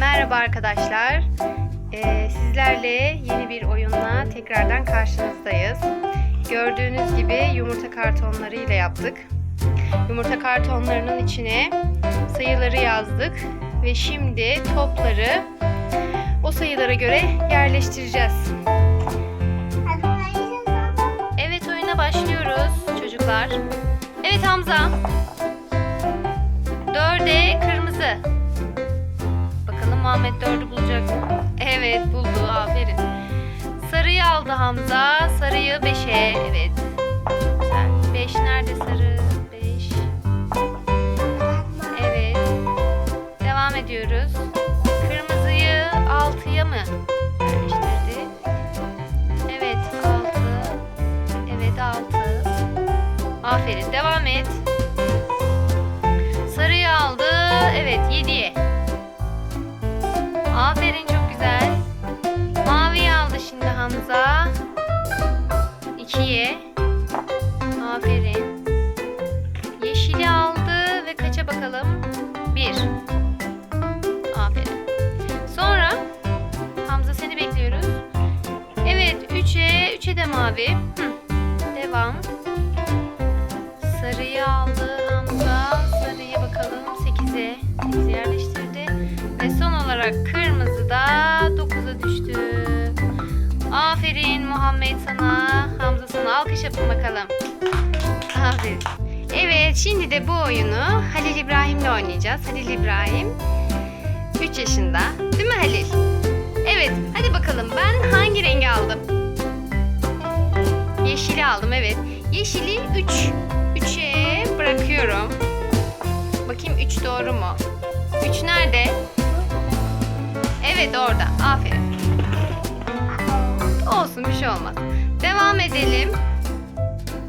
Merhaba arkadaşlar. Ee, sizlerle yeni bir oyunla tekrardan karşınızdayız. Gördüğünüz gibi yumurta kartonları ile yaptık. Yumurta kartonlarının içine sayıları yazdık ve şimdi topları o sayılara göre yerleştireceğiz. Evet oyuna başlıyoruz çocuklar. Evet Hamza. Muhammed dördü bulacak mı? Evet buldu aferin. Sarıyı aldı Hamza. Sarıyı beşe. Evet. Güzel. Beş nerede sarı? Beş. Evet. Devam ediyoruz. Kırmızıyı altıya mı yerleştirdi? Evet altı. Evet altı. Aferin devam et. Sarıyı aldı. Evet 7'ye. Hamza. 2'ye. Aferin. Yeşili aldı ve kaça bakalım? 1. Aferin. Sonra Hamza seni bekliyoruz. Evet 3'e 3'e de mavi. Hı. Devam. Sarıyı aldı Hamza. Sarıyı bakalım 8'e. 8'e yerleştirdi. Ve son olarak alkış yapın bakalım. Aferin. Evet şimdi de bu oyunu Halil İbrahim'le oynayacağız. Halil İbrahim 3 yaşında. Değil mi Halil? Evet hadi bakalım ben hangi rengi aldım? Yeşili aldım evet. Yeşili 3. 3'e bırakıyorum. Bakayım 3 doğru mu? 3 nerede? Evet orada. Aferin. Olsun bir şey olmaz. Devam edelim.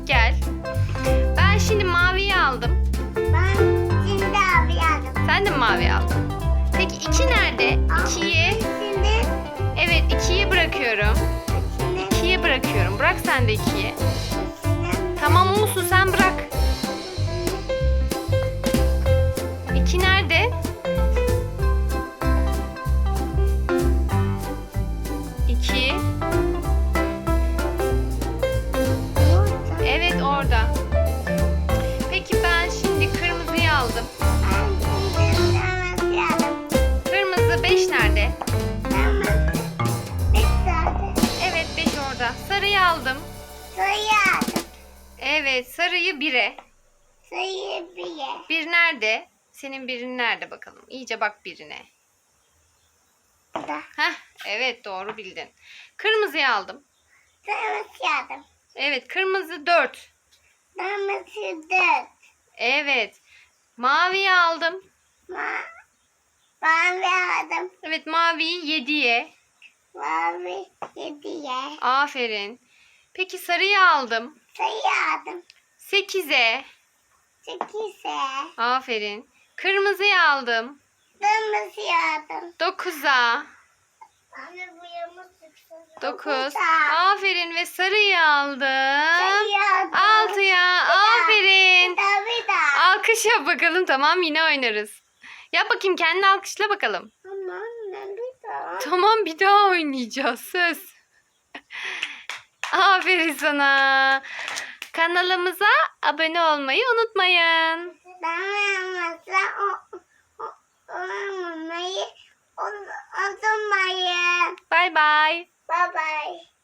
Gel. Ben şimdi maviyi aldım. Ben şimdi abi aldım. Sen de mavi aldın? Peki 2 nerede? 2'yi. Şimdi, Evet 2'yi bırakıyorum. şimdi, 2'ye bırakıyorum. Bırak sen de 2'yi. şimdi. Tamam olsun sen bırak. 2 nerede? 2. aldım. Suyu aldım. Evet sarıyı 1'e. Suyu bir ye. 1 nerede? Senin birin nerede bakalım? İyice bak birine. Bu da. Heh, evet doğru bildin. Kırmızıyı aldım. Damat aldım. Evet kırmızı 4. Damat dört. Evet. Maviyi aldım. Ma mavi aldım. Evet maviyi 7'ye. Mavi yediye. Aferin. Peki sarıyı aldım. Suyu aldım. 8'e. Sekize. Aferin. Kırmızıyı aldım. Kırmızı aldım. 9'a. Anne bu yamuk. 9. Aferin ve sarıyı aldım. Sayı aldım. 6'ya. Aferin. Bir daha bir daha. Alkış yap bakalım tamam yine oynarız. Yap bakayım kendini alkışla bakalım. Ama anne bir daha. Tamam bir daha oynayacağız söz. Aferin sana. Kanalımıza abone olmayı unutmayın. Dayanmazsa o, o, olmamayı, o, o, Bye Bay bay. bye.